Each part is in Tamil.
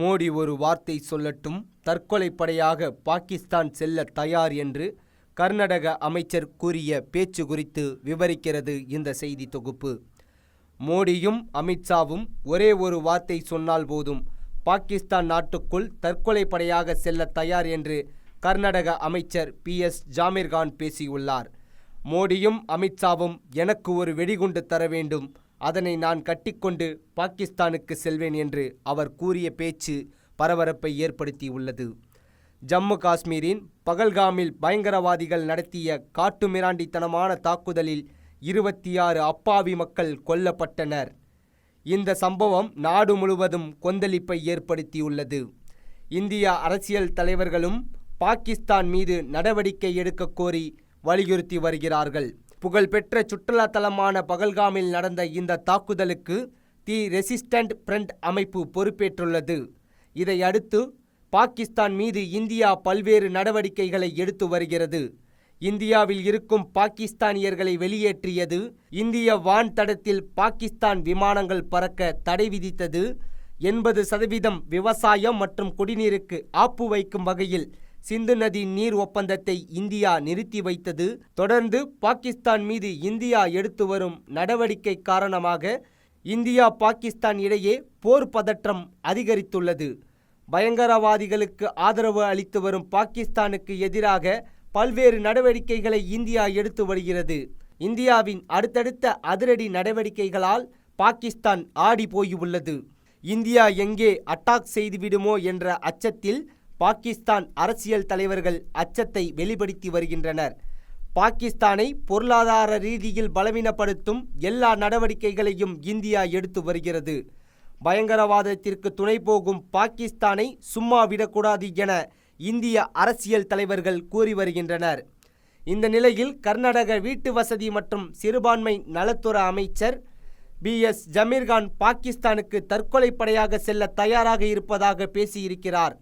மோடி ஒரு வார்த்தை சொல்லட்டும் தற்கொலைப்படையாக பாகிஸ்தான் செல்ல தயார் என்று கர்நாடக அமைச்சர் கூறிய பேச்சு குறித்து விவரிக்கிறது இந்த செய்தி தொகுப்பு. மோடியும் அமித்ஷாவும் ஒரே ஒரு வார்த்தை சொன்னால் போதும் பாகிஸ்தான் நாட்டுக்குள் தற்கொலைப்படையாக செல்ல தயார் என்று கர்நாடக அமைச்சர் பி. எஸ். ஜாமீர்கான் பேசியுள்ளார். மோடியும் அமித்ஷாவும் எனக்கு ஒரு வெடிகுண்டு தர வேண்டும் அதனை நான் கட்டிக்கொண்டு பாகிஸ்தானுக்கு செல்வேன் என்று அவர் கூறிய பேச்சு பரபரப்பை ஏற்படுத்தியுள்ளது. ஜம்மு காஷ்மீரின் பகல்காமில் பயங்கரவாதிகள் நடத்திய காட்டுமிராண்டித்தனமான தாக்குதலில் இருபத்தி ஆறு அப்பாவி மக்கள் கொல்லப்பட்டனர். இந்த சம்பவம் நாடு முழுவதும் கொந்தளிப்பை ஏற்படுத்தியுள்ளது. இந்திய அரசியல் தலைவர்களும் பாகிஸ்தான் மீது நடவடிக்கை எடுக்க கோரி வலியுறுத்தி வருகிறார்கள். புகழ்பெற்ற சுற்றுலா தலமான பகல்காமில் நடந்த இந்த தாக்குதலுக்கு தி ரெசிஸ்டன்ட் பிரண்ட் அமைப்பு பொறுப்பேற்றுள்ளது. இதையடுத்து பாகிஸ்தான் மீது இந்தியா பல்வேறு நடவடிக்கைகளை எடுத்து வருகிறது. இந்தியாவில் இருக்கும் பாகிஸ்தானியர்களை வெளியேற்றியது இந்திய வான் தடத்தில் பாகிஸ்தான் விமானங்கள் பறக்க தடை விதித்தது. எண்பது சதவீதம் விவசாயம் மற்றும் குடிநீருக்கு ஆப்பு வைக்கும் வகையில் சிந்து நதி நீர் ஒப்பந்தத்தை இந்தியா நிறுத்தி வைத்தது. தொடர்ந்து பாகிஸ்தான் மீது இந்தியா எடுத்து வரும் நடவடிக்கை காரணமாக இந்தியா பாகிஸ்தான் இடையே போர் பதற்றம் அதிகரித்துள்ளது. பயங்கரவாதிகளுக்கு ஆதரவு அளித்து வரும் பாகிஸ்தானுக்கு எதிராக பல்வேறு நடவடிக்கைகளை இந்தியா எடுத்து வருகிறது. இந்தியாவின் அடுத்தடுத்த அதிரடி நடவடிக்கைகளால் பாகிஸ்தான் ஆடி போயுள்ளது இந்தியா எங்கே அட்டாக் செய்துவிடுமோ என்ற அச்சத்தில் பாகிஸ்தான் அரசியல் தலைவர்கள் அச்சத்தை வெளிப்படுத்தி வருகின்றனர். பாகிஸ்தானை பொருளாதார ரீதியில் பலவீனப்படுத்தும் எல்லா நடவடிக்கைகளையும் இந்தியா எடுத்து வருகிறது. பயங்கரவாதத்திற்கு துணை போகும் பாகிஸ்தானை சும்மா விடக்கூடாது என இந்திய அரசியல் தலைவர்கள் கூறி வருகின்றனர். இந்த நிலையில் கர்நாடக வீட்டு வசதி மற்றும் சிறுபான்மை நலத்துறை அமைச்சர் பி. எஸ். ஜமீர்கான் பாகிஸ்தானுக்கு தற்கொலைப்படையாக செல்ல தயாராக இருப்பதாக பேசியிருக்கிறார்.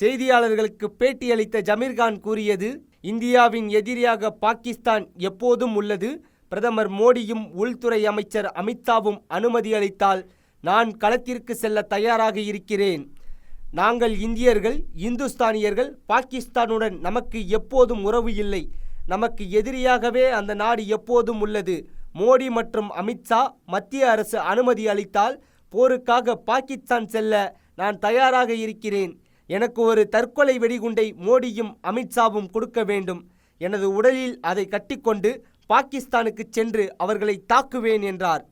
செய்தியாளர்களுக்கு பேட்டியளித்த ஜமீர்கான் கூறியது இந்தியாவின் எதிரியாக பாகிஸ்தான் எப்போதும் உள்ளது. பிரதமர் மோடியும் உள்துறை அமைச்சர் அமித்ஷாவும் அனுமதி அளித்தால் நான் களத்திற்கு செல்ல தயாராக இருக்கிறேன். நாங்கள் இந்தியர்கள் இந்துஸ்தானியர்கள் பாகிஸ்தானுடன் நமக்கு எப்போதும் உறவு இல்லை. நமக்கு எதிரியாகவே அந்த நாடு எப்போதும் உள்ளது. மோடி மற்றும் அமித்ஷா மத்திய அரசு அனுமதி அளித்தால் போருக்காக பாகிஸ்தான் செல்ல நான் தயாராக இருக்கிறேன். எனக்கு ஒரு தற்கொலை வெடிகுண்டை மோடியும் அமித்ஷாவும் கொடுக்க வேண்டும். எனது உடலில் அதை கட்டிக்கொண்டு பாகிஸ்தானுக்கு சென்று அவர்களை தாக்குவேன் என்றார்.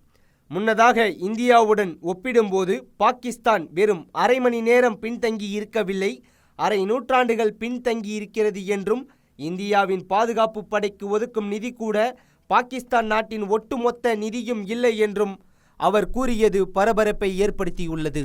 முன்னதாக இந்தியாவுடன் ஒப்பிடும்போது பாகிஸ்தான் வெறும் அரை மணி நேரம் பின்தங்கி இருக்கவில்லை. அரை நூற்றாண்டுகள் பின்தங்கி இருக்கிறது என்றும் இந்தியாவின் பாதுகாப்பு படைக்கு ஒதுக்கும் நிதி கூட பாகிஸ்தான் நாட்டின் ஒட்டுமொத்த நிதியும் இல்லை என்றும் அவர் கூறியது பரபரப்பை ஏற்படுத்தியுள்ளது.